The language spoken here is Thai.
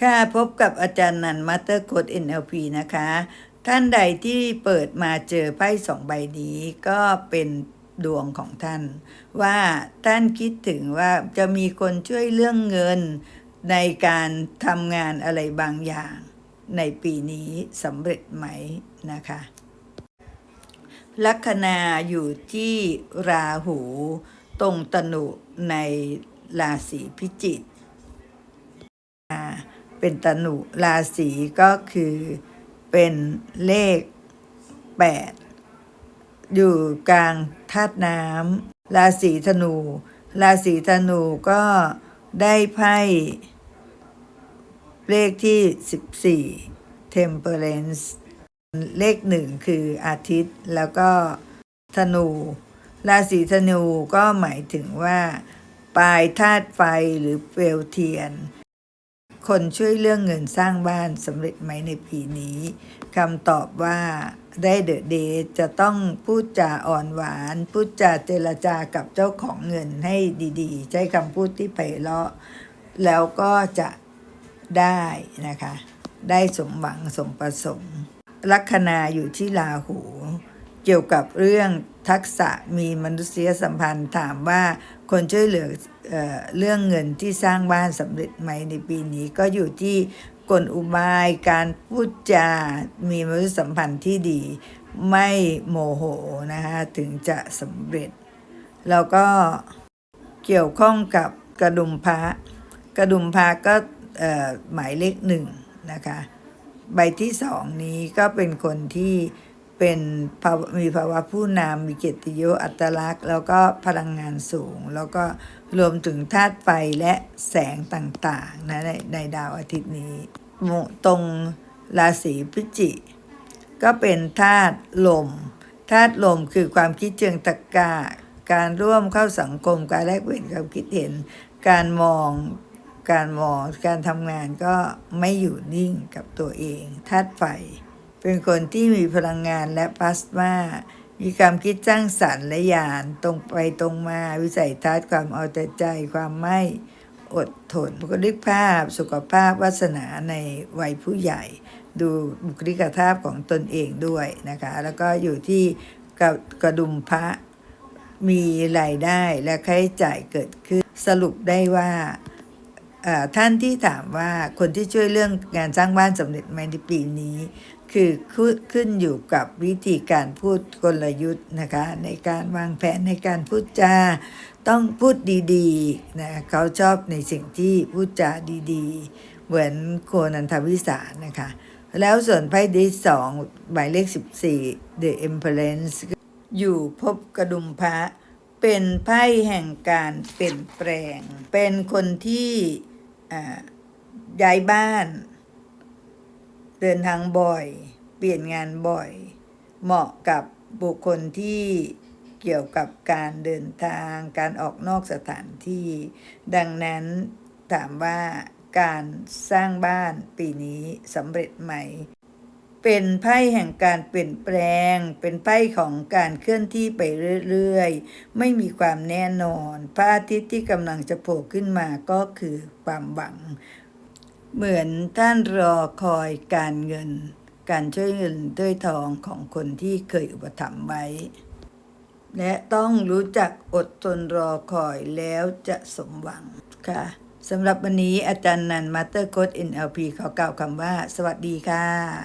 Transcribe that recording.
ค่ะพบกับอาจารย์นันมาสเตอร์โค้ด NLP นะคะ ท่านใดที่เปิดมาเจอไพ่สองใบนี้ก็เป็นดวงของท่าน ว่าท่านคิดถึงว่าจะมีคนช่วยเรื่องเงินในการทำงานอะไรบางอย่างในปีนี้สำเร็จไหมนะคะ ลัคนาอยู่ที่ราหูตรงตนุในราศีพิจิก เป็นตนุราศีก็คือเป็นเลข 8 อยู่กลางธาตุน้ำราศีธนู ราศีธนูก็ได้ไพ่เลขที่ 14 Temperance เลขหนึ่งคืออาทิตย์แล้วก็ธนู ราศีธนูก็หมายถึงว่า ปลายธาตุไฟหรือเปลวเทียน คนช่วยเรื่องเงินสร้างบ้านสำเร็จไหมในปีนี้คำตอบว่าได้เดอะเดย์จะต้องพูดจาอ่อนหวาน พูดจาเจรจากับเจ้าของเงินให้ดีๆ ใช้คำพูดที่ไพเราะ แล้วก็จะได้นะคะ ได้สมหวังสมประสงค์ลัคนาอยู่ที่ราหู เกี่ยวกับเรื่องทักษะมีมนุษยสัมพันธ์ถามว่า คนช่วยเหลือเออเรื่องเงินที่สร้างบ้านสำเร็จไหมในปีนี้ก็อยู่ที่กลอุบายการพูดจา มีมนุษยสัมพันธ์ที่ดี ไม่โมโหนะคะถึงจะสำเร็จ แล้วก็เกี่ยวข้องกับกระดุมพระกระดุมพระก็หมายเลขหนึ่งนะคะ ใบที่สองนี้ก็เป็นคนที่ เป็นมีภาวะผู้นำมีเกียรติยศอัตลักษณ์ แล้วก็พลังงานสูง แล้วก็รวมถึงธาตุไฟและแสงต่างๆนะในในดาวอาทิตย์นี้ ตรงราศีพิจิกก็เป็นธาตุลมธาตุลมคือความคิดเชิงตรรกะการร่วมเข้าสังคมการแลกเปลี่ยนความคิดเห็น การมองการมองการทำงานก็ไม่อยู่นิ่งกับตัวเองธาตุไฟ เป็นคนที่มีพลังงานและพลาสมามีความคิดสร้างสรรค์และยานตรงไปตรงมาวิสัยทัศน์ความเอาแต่ใจความไม่อดทนบุคลิกภาพ สุขภาพวาสนาในวัยผู้ใหญ่ ดูบุคลิกภาพของตนเองด้วยนะคะ แล้วก็อยู่ที่กระกระดุมพระมีรายได้และค่าใช้จ่ายเกิดขึ้นสรุปได้ว่า ท่านที่ถามว่าคนที่ช่วยเรื่องงานสร้างบ้านสำเร็จไหมในปีนี้ คือขึ้นอยู่กับวิธีการพูดกลยุทธ์นะคะในการวางแผนในการพูดจาต้องพูดดีๆนะเขาชอบในสิ่งที่พูดจาดีๆ เหมือนโคนันทวิสานะคะ แล้วส่วนไพ่ที่สองหมายเลข 14 The Empress อยู่พบกระดุมพระเป็นไพ่แห่งการเปลี่ยนแปลง เป็นคนที่ ย้ายบ้าน เดินทางบ่อย เปลี่ยนงานบ่อย เหมาะกับบุคคลที่เกี่ยวกับการเดินทาง การออกนอกสถานที่ ดังนั้นถามว่าการสร้างบ้านปีนี้สำเร็จไหม เป็นไพ่แห่งการเปลี่ยนแปลง เป็นไพ่ของการเคลื่อนที่ไปเรื่อยๆ ไม่มีความแน่นอนพระอาทิตย์ที่กำลังจะโผล่ขึ้นมาก็คือความหวัง เหมือนท่านรอคอยการเงิน การช่วยเงินด้วยทองของคนที่เคยอุปถัมภ์ไว้ และต้องรู้จักอดทนรอคอยแล้วจะสมหวังค่ะสำหรับวันนี้อาจารย์นันมาสเตอร์โค้ด NLP ขอกล่าวคำว่า สวัสดีค่ะ